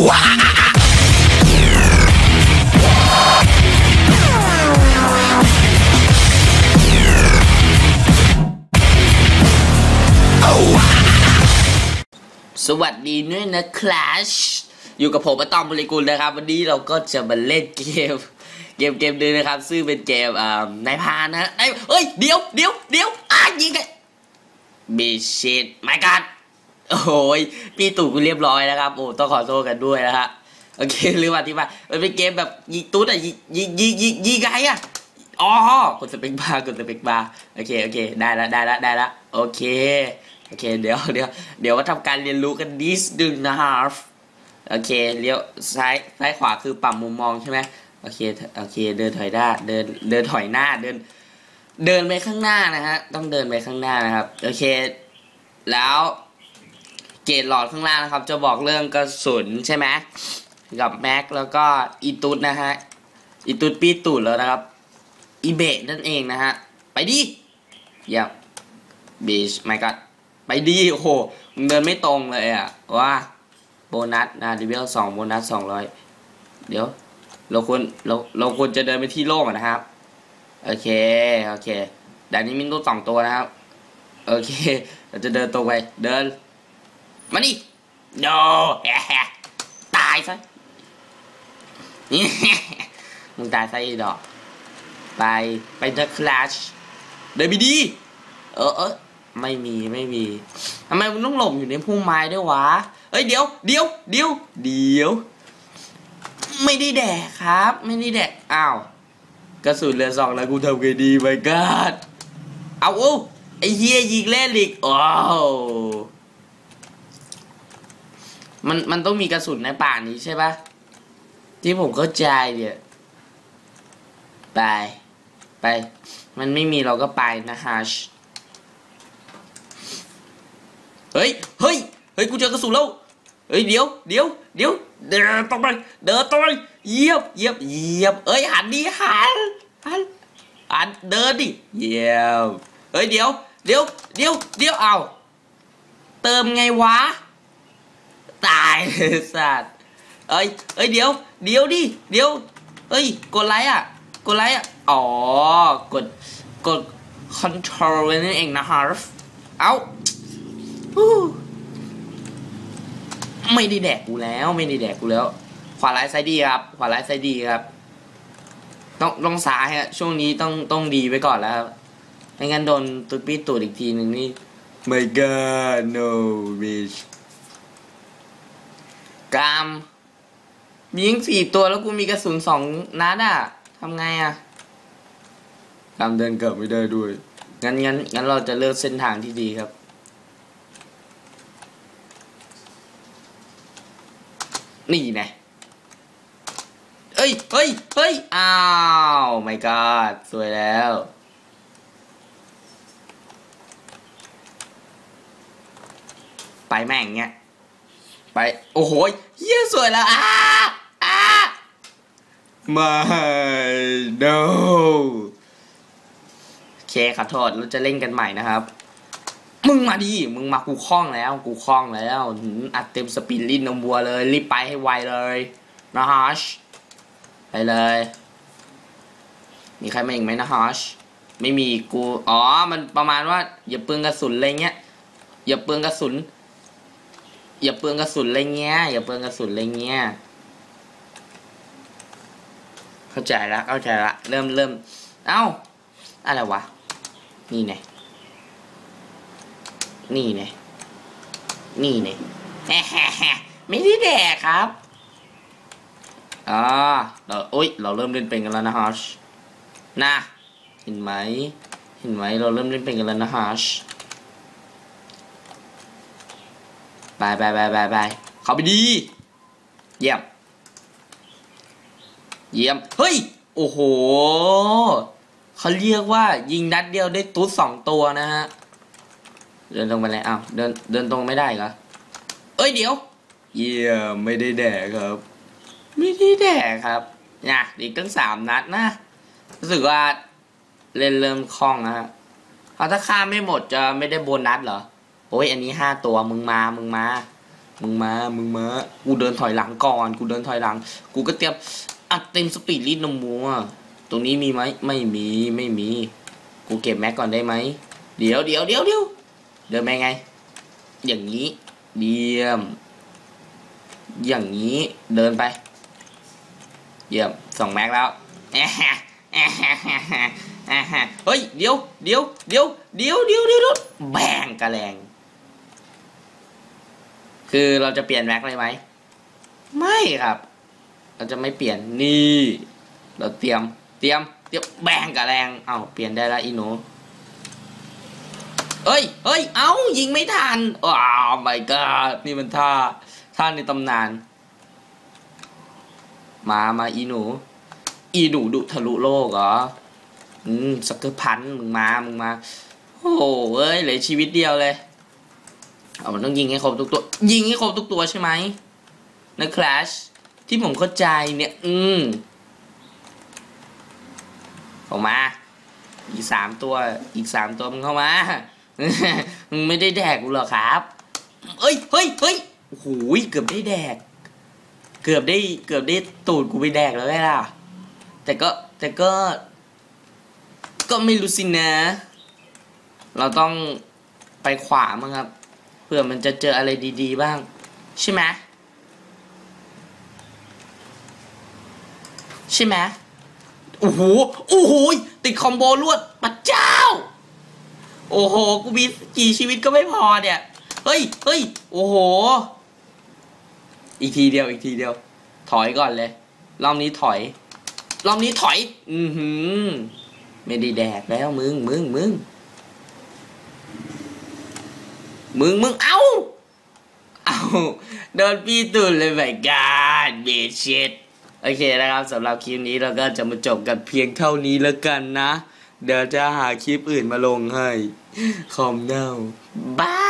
สวัสดีด้วยนะคลาชอยู่กับผมอะตอมบริกุลนะครับ วันนี้เราก็จะมาเล่นเกม เกมเกมนึงนะครับ ซึ่งเป็นเกมอ่านายพานนะไอ้ยเอ้ยเดี๋ยวเดี๋ยวเดี๋ยวอะยิงกันบีชิดไม่กัด โอ้ยพี่ตู่กูเรียบร้อยนะครับ โอ้ต้องขอโทษกันด้วยนะฮะโอเคลืมอธิบายมันเป็นเกมแบบยิงตุ๊ดอะยิงยิงยิงยิงยิงไงอะอ๋อกดสเปกบาร์กดสเปกบาร์โอเคโอเคได้ละได้ละได้ละโอเคโอเคเดี๋ยวเดี๋ยวเดี๋ยวมาทำการเรียนรู้กันนิดนึงนะครับโอเคเลี้ยวซ้ายซ้ายขวาคือปรับมุมมองใช่ไหมโอเคโอเคเดินถอยหน้าเดินเดินถอยหน้าเดิน เดินไปข้างหน้านะฮะต้องเดินไปข้างหน้านะครับโอเค แล้ว กรดหลอดข้างล่างนะครับ จะบอกเรื่องกระสุนใช่ไหมกับแม็กแล้วก็อีตุดนะฮะอีตุดปีตูดแล้วนะครับอีเบนั่นเองนะฮะไปดิเยี่ยมบีชไม่ก็ไปดีโอ้โหมึงเดินไม่ตรงเลยอะว่าโบนัสนะดีเวลสองโบนัสสองร้อยเดี๋ยว เราควรเราเราควรจะเดินไปที่โล่งนะครับ โอเค โอเคด่นนี้มีตัวสองตัวนะครับ โอเค เราจะเดินตรงไป เดิน มานี่ no ตายซะมึงตายซะอีดอก ไปไปเดอะคลาชเดินไปดี เออเออไม่มีไม่มีทำไมมึงต้องหลบอยู่ในพุ่มไม้ด้วยวะ เอ้ยเดี๋ยวเดี๋ยวเดี๋ยวเดี๋ยว ไม่ได้แดกครับ ไม่ได้แดกอ้าวกระสุนเหลือสองแล้วกูทำไงดีไปกัดเอาโอ้ไอเฮียยิงเล่นอีกว้าว มันมันต้องมีกระสุนในป่านี้ใช่ปะที่ผมเข้าใจเนี่ยไปไป มันไม่มีเราก็ไปนะฮัชเฮ้ยเฮ้ยเฮ้ยกูเจอกระสุนแล้วเฮ้ยเดี๋ยวเดี๋ยวเดี๋ยวเดินต่อไปเดินต่อไปเยียบเยียบเยียบเอ้ยหันดิหันหันหันเดินดิเยียบเฮ้ยเดี๋ยวเดี๋ยวเดี๋ยวเดี๋ยวเอาเติมไงวะ ตายสัตว์เอ้ยเอ้ยเดี๋ยว เดี๋ยวดิ เดี๋ยว เอ้ย กดไลค์อะ กดไลค์อะ อ๋อ กด กด control นั่นเองนะฮะเอาไม่ได้แดกกูแล้ว ไม่ได้แดกกูแล้ว ขวาร้ายซ้ายดีครับ ขวาร้ายซ้ายดีครับ ต้องต้องซ้ายฮะ ช่วงนี้ต้องต้องดีไว้ก่อนแล้วครับไม่งั้นโดนตุดปีตูดอีกทีหนึ่งนี่ my god no bitch กรามมียิงสี่ตัวแล้วกูมีกระสุนสองนัดอะทำไงอะกรามเดินเกิดไม่ได้ด้วย งั้นงั้นงั้นเราจะเลือกเส้นทางที่ดีครับ นี่ไงเอ้ยเฮ้ยเฮ้ยอ้าว my god สวยแล้วไปแม่งเงี้ย ไป โอ้โหเฮียสวยแล้วอ้าอ้าไม่ no โอเคขอโทษเราจะเล่นกันใหม่นะครับ มึงมาดิมึงมากูคล้องแล้ว กูคล้องแล้วอัดเต็มสปีดลิ้นนมวัวเลย รีบไปให้ไวเลยนะฮชไปเลย มีใครมาอีกไหมนะฮชไม่มีกู อ๋อ มันประมาณว่า อย่าเปลืองกระสุนอะไรเงี้ย อย่าเปลืองกระสุน อย่าเปลืองกระสุนอะไรเงี้ย อย่าเปลืองกระสุนอะไรเงี้ย เข้าใจละเข้าใจละเริ่มเริ่มเอ้า อะไรวะ นี่ไงนี่ไงนี่ไงไม่ได้แดกครับอ่าเราโอ๊ยเราเริ่มเล่นเป็นกันแล้วนะฮัชนะเห็นไหมเห็นไหมเราเริ่มเล่นเป็นกันแล้วนะฮัช ไปไปไปไปไปเข้าไปดี เยี่ยม เยี่ยม เฮ้ย โอ้โห เขาเรียกว่ายิงนัดเดียวได้ตุ๊ดสองตัวนะฮะ เดินตรงไปเลยอ้าวเดินเดินตรงไม่ได้เหรอ เอ้ยเดี๋ยว เยี่ยมไม่ได้แดกครับ ไม่ได้แดกครับเนี่ยอีกตั้งสามนัดนะ รู้สึกว่าเล่นเริ่มคล่องนะฮะเอาถ้าฆ่าไม่หมดจะไม่ได้โบนัสเหรอ โอ้ยอันนี้ห้าตัวมึงมามึงมามึงมามึงมากูเดินถอยหลังก่อนกูเดินถอยหลัง กูก็เตรียมอัดเต็มสปีดรีดนมัวตรงนี้มีไหมไม่มีไม่มี กูเก็บแม็กก่อนได้ไหมเดี๋ยวเดี๋ยวเดี๋ยวเดี๋ยวเดินไปไง อย่างนี้เยี่ยม อย่างนี้เดินไป เยี่ยมสองแม็กแล้วแอะฮะแอะฮะแอะฮะแอะฮะเฮ้ยเดี๋ยวเดี๋ยวเดี๋ยวเดี๋ยวเดี๋ยวเดี๋ยวเดี๋ยวแบงกระแรง คือเราจะเปลี่ยนแม็กเลยไหมไม่ครับ เราจะไม่เปลี่ยนนี่ เราเตรียม เตรียม เตรียมแบงกระแรงเอ้าเปลี่ยนได้ล้วอีหนูเอ้ยเอ้ย เอ้ายิงไม่ทันว้าว my god นี่มันท่า ท่าในตำนาน มา มาอีหนู อีหนูดุทะลุโลกเหรอ อืมสักเกอร์พันธ์มึงมา มึงมา โอ้โหเอ้ย เหลือชีวิตเดียวเลย เอามันต้องยิงให้ครบทุกตัว ยิงให้ครบทุกตัวใช่ไหมนะคลาชที่ผมเข้าใจเนี่ย อืมออกมา อีกสามตัว อีกสามตัวมึงเข้ามามึงไม่ได้แดกกูหรอครับเอ้ยเฮ้ยเฮ้ยโอ้โหเกือบได้แดก เกือบได้ เกือบได้ตูดกูไปแดกแล้วไงล่ะ แต่ก็ แต่ก็ ก็ไม่รู้สินะ เราต้องไปขวามั้งครับ เพื่อมันจะเจออะไรดี ๆ บ้าง ใช่ไหมใช่ไหมโอ้โหโอ้โหติดคอมโบลวดพระเจ้า โอ้โห กูมีกี่ชีวิตก็ไม่พอเนี่ย เฮ้ยเฮ้ยโอ้โห อีกทีเดียว อีกทีเดียว ถอยก่อนเลย รอบนี้ถอย รอบนี้ถอย อือหือ ไม่ได้แดกแล้วมึง มึง มึง มึงมึงเอาเอาโดนพี่ตุนเลยไปการเบชิดโอเคนะครับสำหรับคลิปนี้เราก็จะมาจบกันเพียงเท่านี้แล้วกันนะ เดี๋ยวจะหาคลิปอื่นมาลงให้ คอมเน่าบาย